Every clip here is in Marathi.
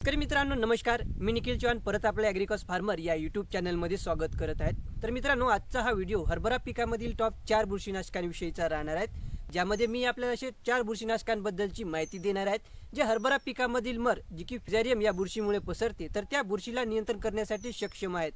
तर मित्रांनो नमस्कार. मी निखिल चव्हाण परत आपल्या ॲग्रिकॉस फार्मर या यूट्यूब चॅनलमध्ये स्वागत करत आहेत. तर मित्रांनो आजचा हा व्हिडिओ हरभरा पिकामधील टॉप चार बुरशीनाशकांविषयीचा राहणार आहेत ज्यामध्ये मी आपल्याला असे चार बुरशीनाशकांबद्दलची माहिती देणार आहेत जे हरभरा पिकामधील मर जी की फिझॅरियम या बुरशीमुळे पसरते तर त्या बुरशीला नियंत्रण करण्यासाठी सक्षम आहेत.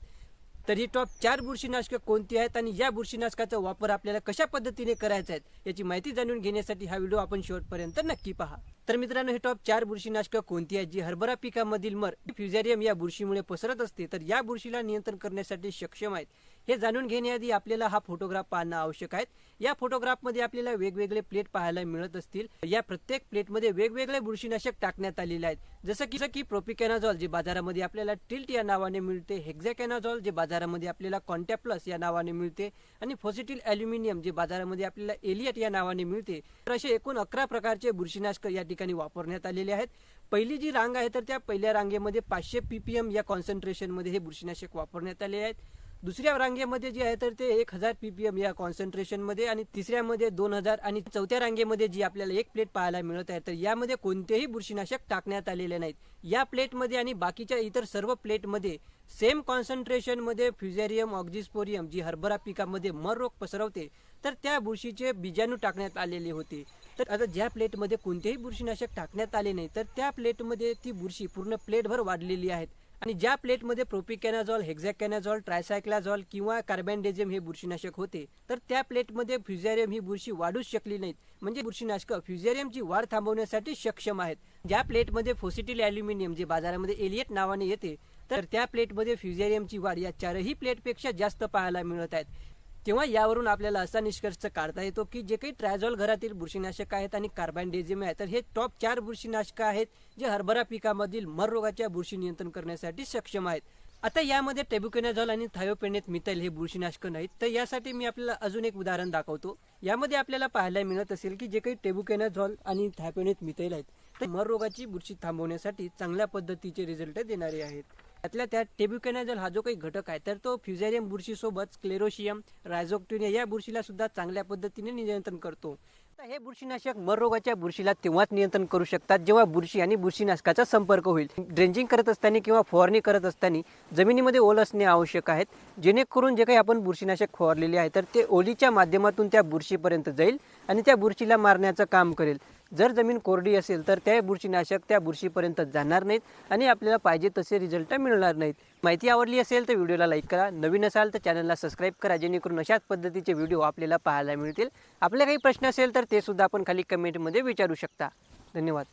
तर ही टॉप चार बुरशीनाशकं कोणती आहेत आणि या बुरशीनाशकाचा वापर आपल्याला कशा पद्धतीने करायचा आहे याची माहिती जाणून घेण्यासाठी हा व्हिडिओ आपण शेवटपर्यंत नक्की पहा. तर मित्रांनो हे टॉप चार बुरशीनाशकं कोणती आहेत? जी हरभरा पिकामधील मर फ्युझॅरियम या बुरशीमुळे पसरत असते तर या बुरशीला नियंत्रण करण्यासाठी सक्षम आहेत. हे जाणून घेण्याआधी आपल्याला हा फोटोग्राफ पाहणं आवश्यक आहे. या फोटोग्राफमध्ये आपल्याला वेगवेगळे प्लेट पाहायला मिळत असतील. या प्रत्येक प्लेटमध्ये वेगवेगळे बुरशीनाशक टाकण्यात आलेले आहेत. जसं की जसं की प्रोपिकॅनाझॉल जे बाजारामध्ये आपल्याला टिल्ट या नावाने मिळते हेक्झॅकॅनाझॉल जे बाजारामध्ये आपल्याला कॉन्टॅप्लस या नावाने मिळते आणि फोसिटिल अल्युमिनियम जे बाजारामध्ये आपल्याला एलियट या नावाने मिळते तर असे एकूण अकरा प्रकारचे बुरशीनाशक या ठिकाणी वापरण्यात आलेले आहेत. पहिली जी रांग आहे तर त्या पहिल्या रांगेमध्ये पाचशे पीपीएम या कॉन्सन्ट्रेशनमध्ये हे बुरशीनाशक वापरण्यात आले आहेत. दुसऱ्या रांगेमध्ये जे आहे तर ते एक हजार पीपीएम या कॉन्सन्ट्रेशनमध्ये आणि तिसऱ्यामध्ये दोन हजार आणि चौथ्या रांगेमध्ये जी आपल्याला एक प्लेट पाहायला मिळत आहे तर यामध्ये कोणतेही बुरशीनाशक टाकण्यात आलेले नाहीत. या प्लेटमध्ये आणि बाकीच्या इतर सर्व प्लेटमध्ये सेम कॉन्सन्ट्रेशनमध्ये फ्युझेरियम ऑक्झिस्पोरियम जी हरभरा पिकामध्ये मर रोग पसरवते तर त्या बुरशीचे बीजाणू टाकण्यात आलेले होते. तर आता ज्या प्लेटमध्ये कोणतेही बुरशीनाशक टाकण्यात आले नाही तर त्या प्लेटमध्ये ती बुरशी पूर्ण प्लेटभर वाढलेली आहेत. आणि ज्या प्लेटमध्ये प्रोपिकॅनाझॉल हेक्झॅकॅनाझॉल ट्रायसायक्लाझॉल किंवा कार्बॅन्डेझियम हे बुरशीनाशक होते तर त्या प्लेटमध्ये फ्युझॅरियम ही बुरशी वाढूच शकली नाहीत. म्हणजे बुरशीनाशक फ्युझॅरियमची वाढ थांबवण्यासाठी सक्षम आहेत. ज्या प्लेटमध्ये फोसिटिल अल्युमिनियम जे बाजारामध्ये एलियट नावाने येते तर त्या प्लेटमध्ये फ्युझॅरियमची वाढ या चारही प्लेटपेक्षा जास्त पाहायला मिळत आहेत. तेव्हा यावरून आपल्याला असा निष्कर्ष काढता येतो की जे काही ट्रायझॉल घरातील बुरशीनाशक आहेत आणि कार्बॅन्डेझिम आहे तर हे टॉप चार बुरशीनाशक आहेत जे हरभरा पिकामधील मर रोगाच्या बुरशी नियंत्रण करण्यासाठी सक्षम आहेत. आता यामध्ये टेबुकेनाझॉल आणि थायोपेनेत मिथाईल हे बुरशीनाशक नाहीत. तर यासाठी मी आपल्याला अजून एक उदाहरण दाखवतो. यामध्ये आपल्याला पाहायला मिळत असेल की जे काही टेबुकेनाझॉल आणि थायोपेनेत मिथाईल आहेत तर मर रोगाची बुरशी थांबवण्यासाठी चांगल्या पद्धतीचे रिझल्ट देणारे आहेत. त्यातल्या त्यात टेब्युकेनाझल हा जो काही घटक आहे तर तो फ्युझॅरियम बुरशीसोबत क्लेरोशियम रायझोक्टिनिया या बुरशीला सुद्धा चांगल्या पद्धतीने नियंत्रण करतो. आता हे बुरशीनाशक मररोगाच्या बुरशीला तेव्हाच नियंत्रण करू शकतात जेव्हा बुरशी आणि बुरशीनाशकाचा संपर्क होईल. ड्रेंजिंग करत असताना किंवा फवारणी करत असताना जमिनीमध्ये ओल असणे आवश्यक आहेत जेणेकरून जे काही आपण बुरशीनाशक फवारलेले आहे तर ते ओलीच्या माध्यमातून त्या बुरशीपर्यंत जाईल आणि त्या बुरशीला मारण्याचं काम करेल. जर जमीन कोरडी असेल तर त्या बुरशीनाशक त्या बुरशीपर्यंत जाणार नाहीत आणि आपल्याला पाहिजे तसे रिझल्ट मिळणार नाहीत. माहिती आवडली असेल तर व्हिडिओला लाईक करा. नवीन असाल तर चॅनलला सबस्क्राईब करा जेणेकरून अशाच पद्धतीचे व्हिडिओ आपल्याला पाहायला मिळतील. आपले काही प्रश्न असेल तर ते सुद्धा आपण खाली कमेंटमध्ये विचारू शकता. धन्यवाद.